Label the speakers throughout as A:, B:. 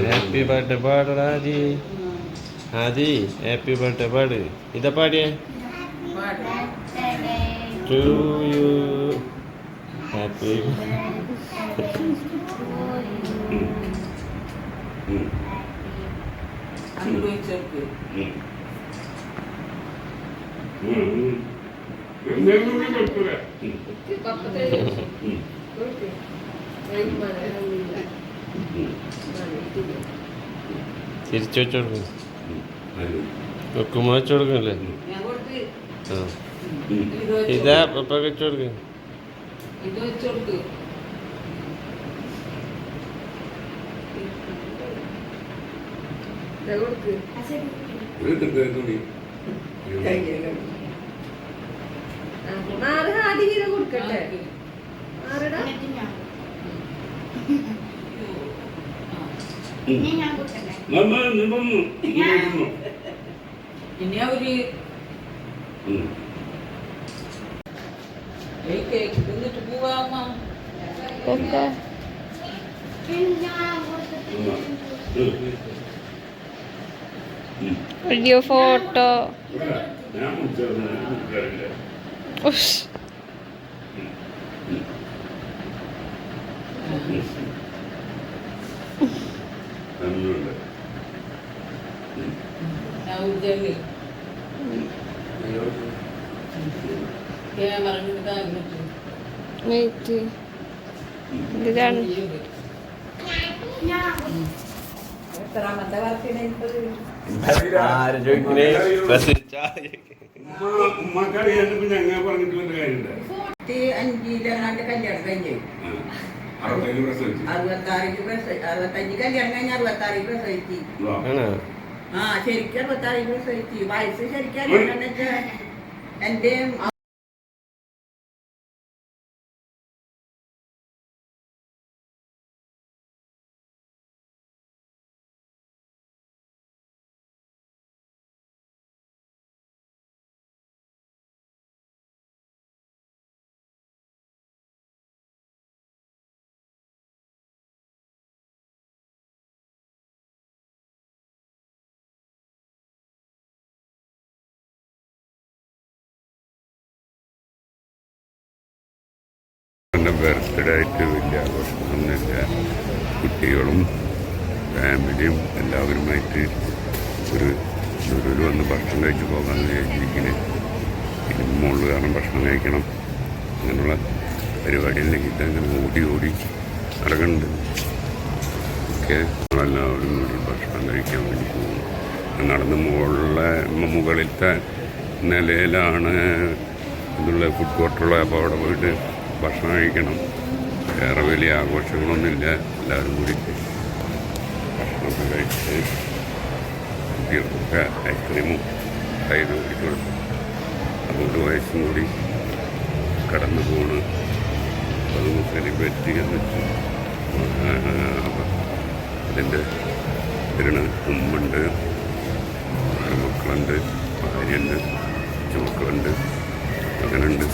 A: Happy birthday bird Raji Haji happy birthday bird ఇద పాడి to you happy
B: Mm.
A: തിരിച്ചു വെച്ചു കൊടുക്കും വെക്കുമ്പോ വെച്ചു കൊടുക്കല്ലേ
B: ഇത്
A: പപ്പ വെച്ചു കൊടുക്കും
B: ഇത് വെച്ച് കൊടുക്ക് ഇത് കൊടുക്ക്
C: ആറ് ആദ്യം ഇങ്ങനെ കൊടുക്കട്ടെ. ആരെടാ
B: പിന്നെ കേക്ക് തിന്നിട്ട് പോവാമ്മ
D: വീഡിയോ ഫോട്ടോ ഇത് രണ്ട്.
B: കല്യാണം ആ ശരിക്കും അറുപത്താറിന് പ്രസവിച്ചു. വയസ്സ് ശരിക്കും എന്റെ
E: എന്റെ ബർത്ത്ഡേ ആയിട്ട് വലിയ ആഘോഷമൊന്നുമില്ല. കുട്ടികളും ഫാമിലിയും എല്ലാവരുമായിട്ട് ഒരു ഒരു വന്ന് ഭക്ഷണം കഴിച്ച് പോകാൻ വിചാരിച്ചിരിക്കുന്നത് ഇനി മുകളിൽ കാരണം ഭക്ഷണം കഴിക്കണം. അങ്ങനെയുള്ള പരിപാടിയിലേക്ക് ഇതങ്ങനെ ഓടി ഓടി നടക്കുന്നുണ്ട്. ഒക്കെ നമ്മളെല്ലാവരും കൂടി ഭക്ഷണം കഴിക്കാൻ വേണ്ടി പോകുന്നു. നടന്ന് മുകളിലെ മുകളിലത്തെ നിലയിലാണ് ഇതുള്ള ഫുഡ് കോർട്ടുള്ള അപ്പോൾ അവിടെ പോയിട്ട് ഭക്ഷണം കഴിക്കണം വേറെ വലിയ ആഘോഷങ്ങളൊന്നുമില്ല. എല്ലാവരും കൂടി ഭക്ഷണമൊക്കെ കഴിച്ച് കുട്ടികൾക്കൊക്കെ ഐസ്ക്രീമും കയ്യിൽ കൂടി കൊടുക്കും അതുകൊണ്ട് വയസ്സും കൂടി കടന്നു പോണ്. അതൊന്ന് സെലിബ്രേറ്റ് ചെയ്യാൻ വെച്ചു അതിന്റെ ഇതിന് ഉമ്മുണ്ട് മക്കളുണ്ട് ഭാര്യയുണ്ട് ചുമക്കളുണ്ട് അങ്ങനെയുണ്ട്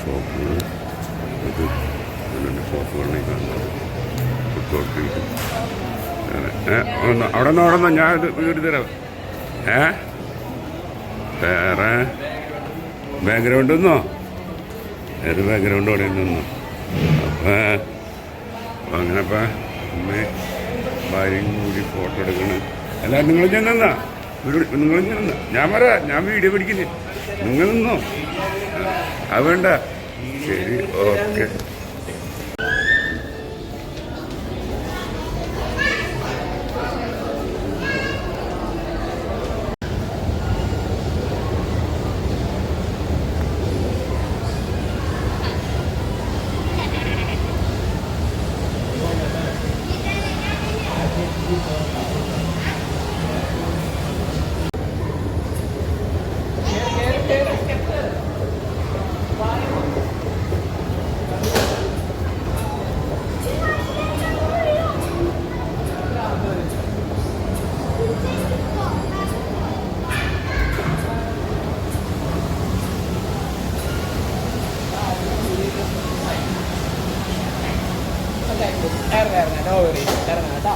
E: ഷോപ്പുകൾ ഇത് അങ്ങനെ ഷോപ്പുകളിലേക്ക് കാണുന്നത് ഫുഡ് അങ്ങനെ ഒന്ന് അവിടെ നിന്ന് അവിടെ നിന്ന് ഞാൻ ഇത് വീട് തരാം. ഏ? വേറെ? ബാക്ക്ഗ്രൗണ്ട് നിന്നോ? ഏത് ബാക്ക്ഗ്രൗണ്ട് അവിടെ നിന്നോ? അപ്പം അങ്ങനെ അപ്പം അമ്മയും ഭാര്യയും കൂടി ഫോട്ടോ എടുക്കണം. അല്ല നിങ്ങൾ ചെന്നാ നിങ്ങൾ ചെന്നാ ഞാൻ പറയാം ഞാൻ വീഡിയോ പിടിക്കുന്നേ. നിങ്ങൾ നിന്നോ? അത് വേണ്ട. ശരി ഓക്കെ.
B: ഇറങ്ങാം ഇറങ്ങാം കേട്ടോ